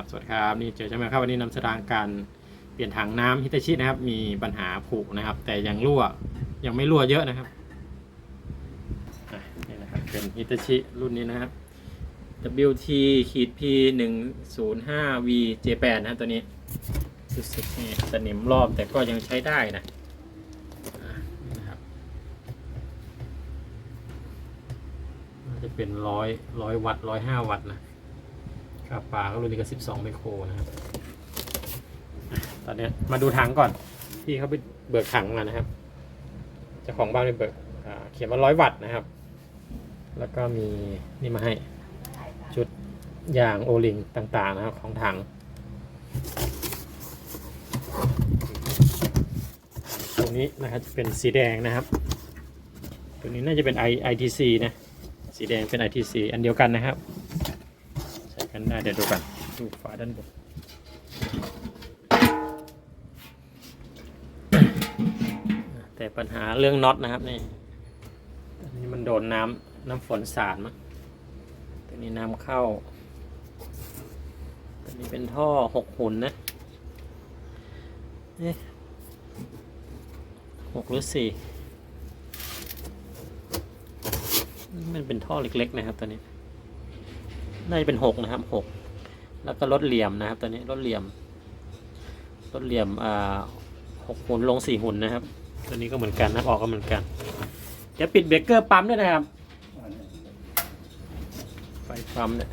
ครับ สวัสดีครับ นี่เจอใช่ไหมครับ วันนี้นำแสดงการเปลี่ยนถังน้ำฮิตาชินะครับ มีปัญหาผุนะครับ แต่ยังรั่ว ยังไม่รั่วเยอะนะครับนี่นะครับเป็นฮิตาชิรุ่นนี้นะครับ WT ขีด P 1 0 5 V J8 นะครับตัวนี้รู้สึกนี่สนิมรอบแต่ก็ยังใช้ได้นะนะครับจะเป็นร้อยร้อยวัตต์ร้อยห้าวัตต์นะ ครับปลาก็รุ่นนี้ก็สิบสองไมโครนะครับตอนนี้มาดูถังก่อนพี่เขาไปเบิกถังมานะครับเจ้าของบ้านไปเบิกเขียนว่าร้อยวัตต์นะครับ แล้วก็มีนี่มาให้ชุดยางโอลิงต่างๆนะครับของถังตัวนี้นะครับจะเป็นสีแดงนะครับ ตัวนี้น่าจะเป็น I ITC นะสีแดงเป็น ITC อันเดียวกันนะครับ กันได้เดี๋ยวดูกันดูฝาด้านบนแต่ปัญหาเรื่องน็อตนะครับนี่อันนี้มันโดนน้ำน้ำฝนสาดมั้งตัวนี้น้ำเข้าตัวนี้เป็นท่อหกหุ่นนะเอ๊ะหกหรือสี่มันเป็นท่อเล็กๆนะครับตัวนี้ น่าจะเป็นหกนะครับหกแล้วก็ลดเหลี่ยมนะครับตัวนี้ลดเหลี่ยมลดเหลี่ยมอ่าหกหุ่นลงสี่หุ่นนะครับ ตัวนี้ก็เหมือนกันนะออกก็เหมือนกันเดี๋ยวปิดเบรกเกอร์ปั๊มด้วยนะครับไฟปั๊มเนี่ย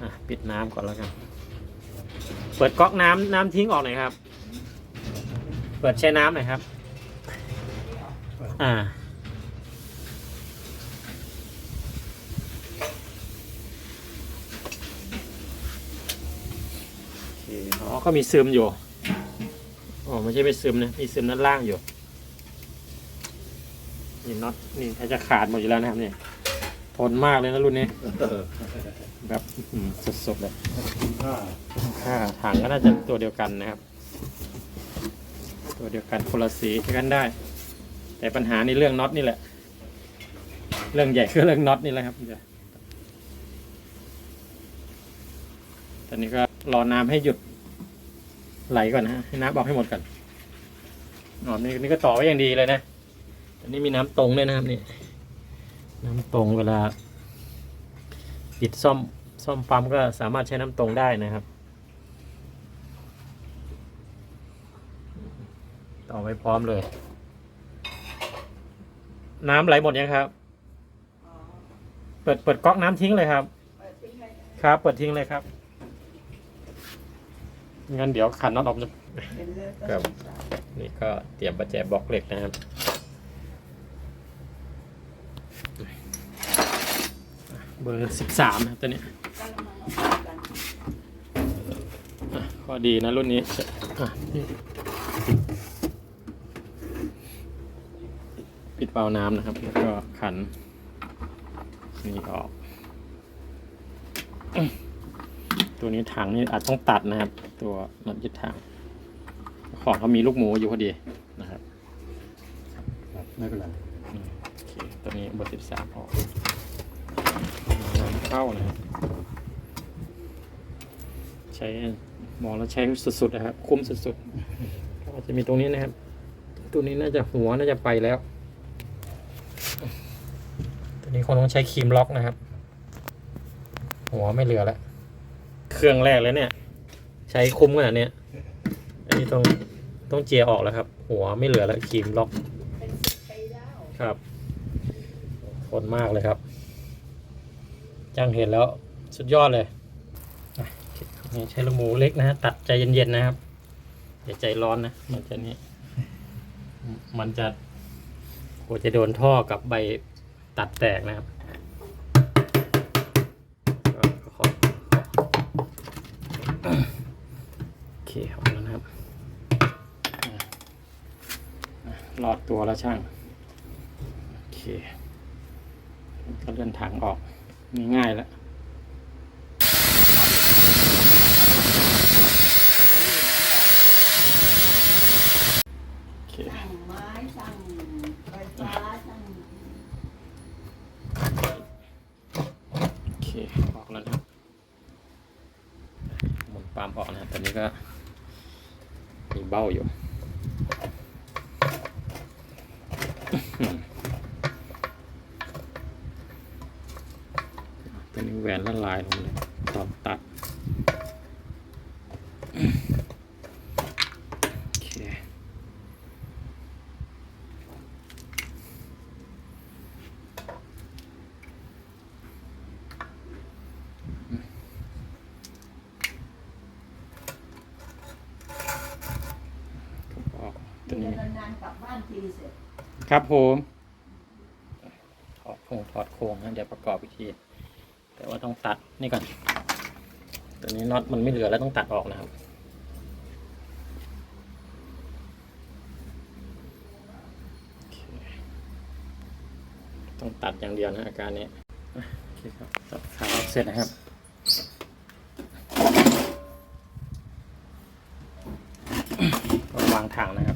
อะปิดน้ำก่อนแล้วกันเปิดก๊อกน้ำน้ำทิ้งออกหน่อยครับ เปิดแช่น้ำหน่อยครับ อ่า โอเคอ๋อก็มีซึมอยู่อ๋อไม่ใช่ไม่ซึมนะมีซึมด้านล่างอยู่นี่น็อตนี่ถ้าจะขาดหมดอยู่แล้วนะครับเนี่ยทนมากเลยนะรุ่นนี้แบบสดๆเลยค่าถังก็น่าจะตัวเดียวกันนะครับ ตัวเดียวกันคนละสีกันได้ แต่ปัญหาในเรื่องน็อตนี่แหละ เรื่องใหญ่คือเรื่องน็อตนี่แหละครับตอนนี้ก็รอน้ำให้หยุด ไหลก่อนนะฮะให้น้ำออกให้หมดก่อนอ๋อนี่นี่ก็ต่อไว้อย่างดีเลยนะอันนี้มีน้ำตรงด้วยนะครับนี่น้ำตรงเวลาปิดซ่อมซ่อมปั๊มก็สามารถใช้น้ำตรงได้นะครับ ต่อไว้พร้อมเลย น้ำไหลหมดยังครับ เปิดเปิดก๊อกน้ำทิ้งเลยครับ ครับ เปิดทิ้งเลยครับ งั้นเดี๋ยวขันน็อตออกจะครับนี่ก็เตรียมประแจบล็อกเหล็กนะครับเบอร์สิบสามนะครับตัวนี้อะข้อดีนะรุ่นนี้อะนี่ปิดเปล่าน้ำนะครับ แล้วก็ขันนี่ออก ตัวนี้ถังนี่อาจต้องตัดนะครับ ตัวน็อตยึดถัง ของเขามีลูกหมูอยู่พอดีนะครับครับไม่เป็นไรอืมโอเคตัวนี้เบอร์สิบสามออกนำเข้านะครับ ใช้มองแล้วใช้สุดๆนะครับ คุ้มสุดๆก็จะมีตรงนี้นะครับ ตัวนี้น่าจะหัวน่าจะไปแล้ว ตัวนี้คงต้องใช้ครีมล็อกนะครับ หัวไม่เหลือแล้ว เครื่องแรกแล้วเนี่ย ใช้คุ้มขนาดเนี้ยอันนี้ต้องต้องเจียออกแล้วครับ หัวไม่เหลือแล้วครีมล็อกครับทนมากเลยครับจ้างเห็นแล้วสุดยอดเลยนี่ใช้ลูกหมูเล็กนะตัดใจเย็นๆนะครับอย่าใจร้อนนะมันจะนี่มันจะโหจะโดนท่อกับใบตัดแตกนะครับก็ขอโอเคครับแล้วนะครับอะ ออดตัวแล้วช่างโอเคก็เลื่อนถังออกนี่ง่ายแล้วโอเคสั่งไม้สั่งไฟฟ้าสั่งโอเคออกแล้วนะครับปั๊มออกนะครับตอนนี้ก็มีเบ้าอยู่ ตัวนี้แหวนละลายลงเลยตอนตัด โอเค ก็อ อกตัวนี้นานๆกลับบ้านทีเสร็จครับผมถอดโครงถอดโครงนะเดี๋ยวประกอบอีกที แต่ว่าต้องตัดนี่ก่อนตัวนี้น็อตมันไม่เหลือแล้วต้องตัดออกนะครับโอเคต้องตัดอย่างเดียวนะอาการนี้อะโอเคครับตัดขาออกเสร็จนะครับก็วางถังนะครับขา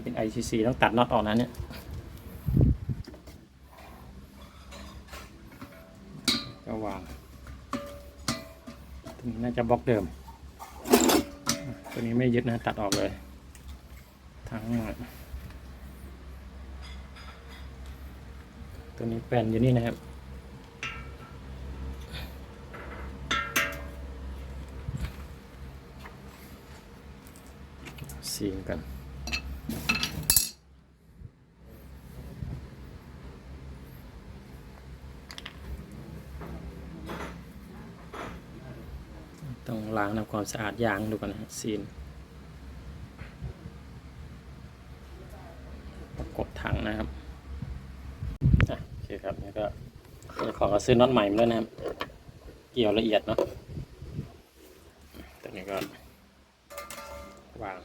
นี่เป็น ICC ต้องตัดน็อตออกนะเนี่ยก็วางตัวนี้น่าจะบล็อกเดิม ตัวนี้ไม่ยึดนะตัดออกเลย ทั้งหมดตัวนี้แปนอยู่นี่นะครับซีกัน ต้องล้างทำความสะอาดยางดูกันนะซีนประกบถังนะครับโอเคครับนี่ก็จ้าของก็ซื้อน็อตใหม่มาด้วยนะครับ เกี่ยวละเอียดเนาะตัวนี้ก็วาง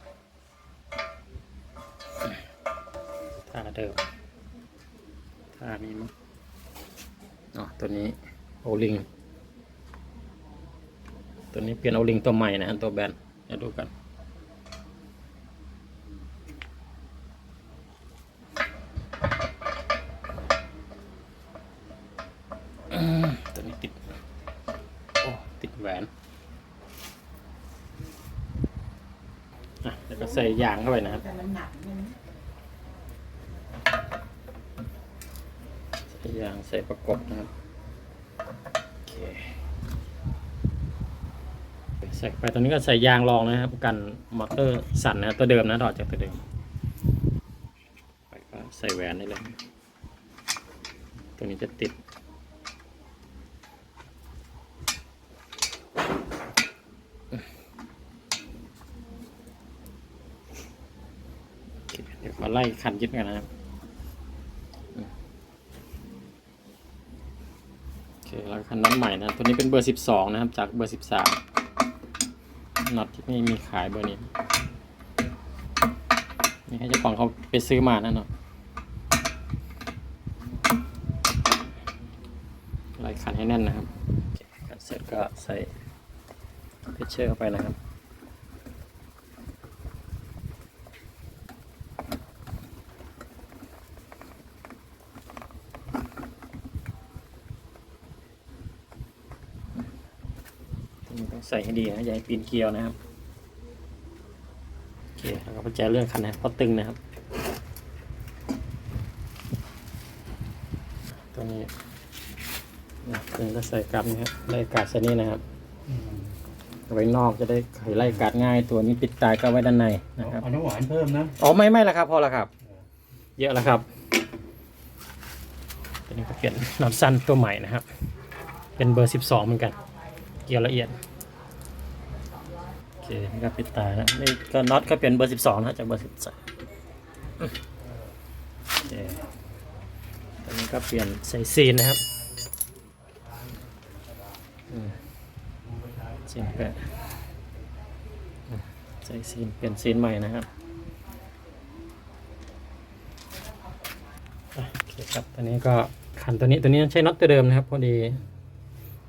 ท่าเดิมท่านี้มั้งอ๋อตัวนี้โอลิง ตัวนี้เปลี่ยนโอาลิงตัวใหม่นะฮะตัวแบนเดี๋ยวดูกันตัวนี้ติด โอ้ ติดแหวนอะแล้วก็ใส่ยางเข้าไปนะครับแต่มันหนักมันใส่ยางใส่ประกบนะครับ โอเค ใส่ไปตรงนี้ก็ใส่ยางรองนะครับกันมอเตอร์สั่นนะตัวเดิมนะถอดจากตัวเดิมไปก็ใส่แหวนได้เลย ตัวนี้จะติดเดี๋ยวขอไล่คันยึดกันนะครับโอเคแล้วคันน็อตใหม่นะ ตัวนี้เป็นเบอร์สิบสองนะครับ จากเบอร์สิบสาม น็อตที่ไม่มีขายเบอร์นี้นี่ให้เจ้าของเขาไปซื้อมานะเนาะไล่คันให้แน่นนะครับกันเสร็จก็ใส่เพชเชอร์เข้าไปนะครับ ตัวนี้ต้อง ใส่ให้ดีนะอย่าให้ปีนเกลียวนะครับโอเคแล้วก็ประแจเลื่อนคันนะเพราะตึงนะครับ ตัวนี้นะตึงก็ใส่กลับนี่ครับไล่กาดเส้นนี้นะครับเอาไว้นอกจะได้ไขไล่กาดง่าย ตัวนี้ปิดตายก็ไว้ด้านในนะครับเอาน้ำหวานเพิ่มนะอ๋อไม่ไม่ละครับ พอละครับ เยอะแล้วครับตัวนี้ก็เปลี่ยนน็อตสั้นตัวใหม่นะครับ เป็นเบอร์สิบสองเหมือนกัน เกี่ยวละเอียดโอเคนี่ก็ปิดตานะนี่ก็น็อตก็เปลี่ยนเบอร์สิบสองนะจากเบอร์สิบสามโอเคตัวนี้ก็เปลี่ยนใส่ซีนนะครับซีนแปะใส่ซีนเปลี่ยนซีนใหม่นะครับโอเคครับตัวนี้ก็ขันตัวนี้ตัวนี้ใช้น็อตตัวเดิมนะครับพอดี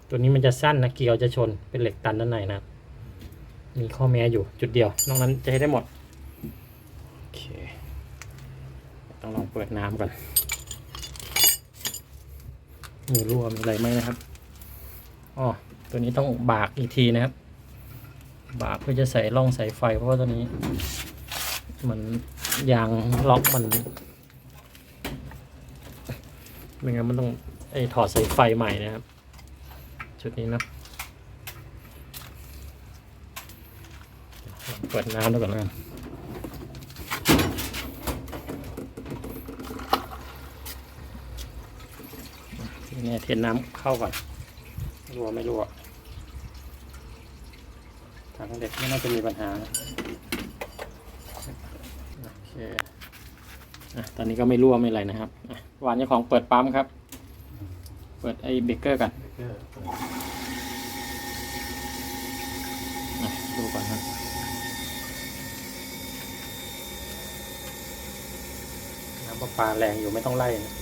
ตัวนี้มันจะสั้นนะเกลียวจะชนเป็นเหล็กตันด้านในนะครับ มีข้อแม้อยู่จุดเดียว นอกนั้นจะให้ได้หมด โอเค ต้องลองเปิดน้ำก่อน มีรั่วมีอะไรไหมนะครับอ๋อตัวนี้ต้องบากอีกทีนะครับ บากเพื่อจะใส่ร่องใส่ไฟ เพราะว่าตัวนี้ มันยางล็อกมันไม่งั้นมันต้องไอถอดสายไฟใหม่นะครับ ชุดนี้นะลองเปิดน้ำแล้วกันทีนี้เทน้ำเข้าก่อนรั่วไม่รั่วถังเด็กไม่น่าจะมีปัญหาโอเคอตอนนี้ก็ไม่รั่วไม่อะไรนะครับอะวานเจ้าของเปิดปั๊มครับ เปิดไอ้เบเกอร์กัน ก็ อะดูก่อนครับน้ำ ประปาแรงอยู่ไม่ต้องไล่นะ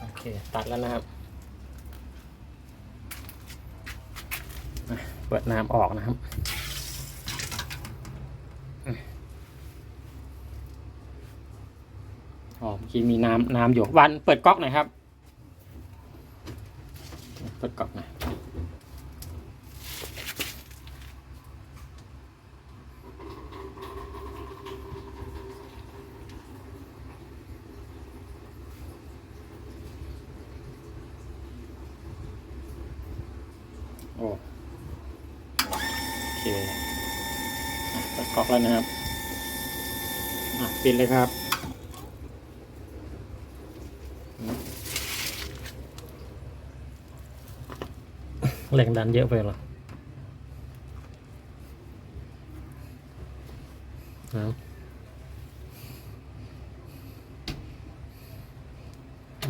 โอเค ตัดแล้วนะครับอะเปิดน้ำออกนะครับอืมอ๋อเมื่อกี้มีน้ำน้ำอยู่วันเปิดก๊อกหน่อยครับ เปิดก๊อกหน่อยโอ้โอเคอะเปิด กอกแล้วนะครับปิดเลยครับ แรงดันเยอะไปหรอเอา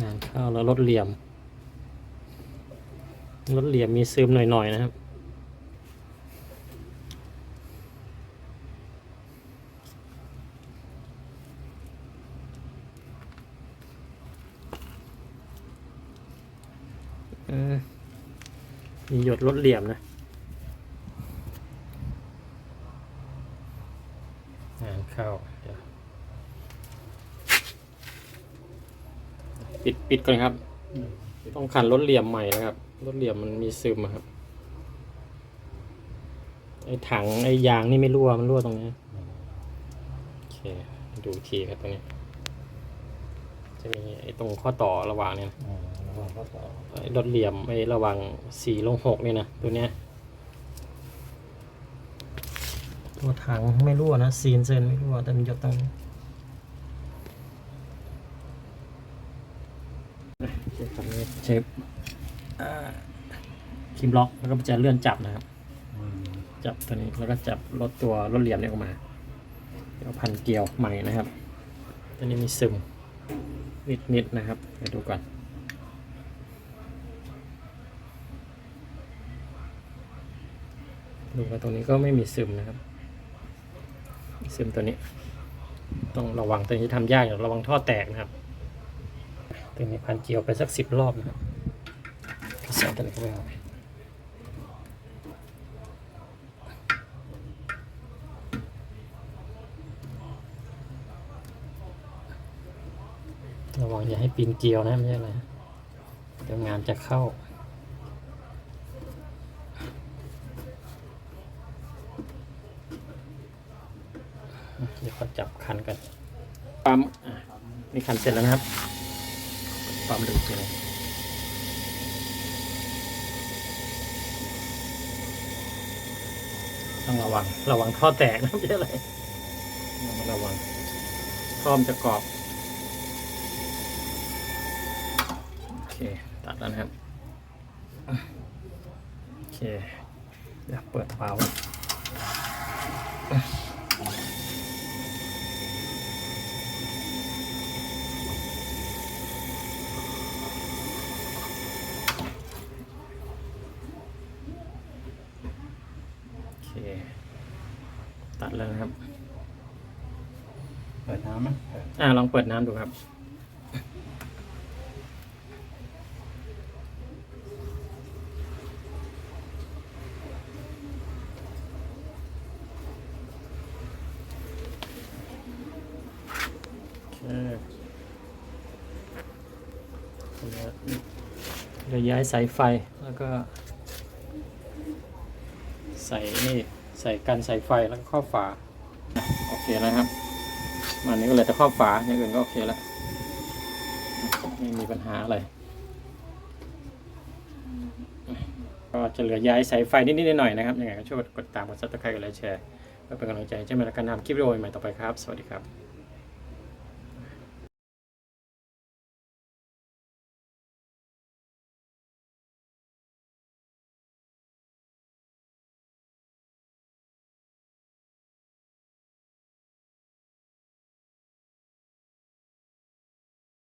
งานเข้าแล้วลดเหลี่ยมลดเหลี่ยมมีซึมหน่อยๆนะครับ มีหยดลดเหลี่ยมนะงานเข้าวปิดปิดก่อนครับ ต้องขันลดเหลี่ยมใหม่นะครับลดเหลี่ยมมันมีซึมอะครับ ไอ้ถังไอ้ยางนี่ไม่รั่วมันรั่วตรงนี้ โอเค ดูทีครับตรงนี้ จะมีไอ้ตรงข้อต่อระหว่างเนี่ยนะ อ่าแล้วก็ต่อไอ้ลดเหลี่ยมไอ้ระหว่างสี่ลงหกนี่นะตัวเนี้ยตัวถังไม่รั่วนะซีนเซนไม่รั่วแต่มันหยดตรงนี้เช็คตรงนี้เช็คอ่าคิมล็อกแล้วก็จะเลื่อนจับนะครับอืมจับตัวนี้แล้วก็จับลดตัวลดเหลี่ยมเนี่ยออกมา เดี๋ยวพันเกลียวใหม่นะครับตัวนี้มีซึมนิดนิดๆนะครับเดี๋ยวดูก่อน ดูว่าตรงนี้ก็ไม่มีซึมนะครับ ซึมตัวนี้ ต้องระวังตัวนี้ทำยากอยู่ระวังท่อแตกนะครับตัวนี้พันเกลียวไปสักสิบรอบนะครับใส่ตัวนี้เข้าไปเอาระวังอย่าให้ปีนเกลียวนะไม่ใช่อะไรเดี๋ยวงานจะเข้า เดี๋ยวก็จับคันกันปั๊มอะนี่คันเสร็จแล้วนะครับปั๊มดูสิเลยต้องระวัง ระวังท่อแตกนะไม่ใช่อะไรต้องระวังท่อมนจะกรอบ โอเค ตัดแล้วนะครับ โอเค เดี๋ยวเปิดฝาไว้ โอเค ตัดแล้วนะครับ เปิดน้ำไหมเปิด อ่าลองเปิดน้ำดูครับ เดี๋ยวย้ายสายไฟแล้วก็ ใส่นี่ใส่กันสายไฟแล้วก็ครอฝา โอเคแล้วครับ มันนี้ก็เลยแต่ครอบฝาอย่างอื่นก็โอเคแล้วไม่มีปัญหาอะไรก็จะเหลือย้ายสายไฟนิดๆหน่อยๆนะครับยังไงก็ช่วยกดติดตามกดซับสไครต์กดไลค์แชร์เพื่อเป็นกำลังใจให้เจ้าแม่และการทำคลิปวิดีโอใหม่ต่อไปครับ สวัสดีครับ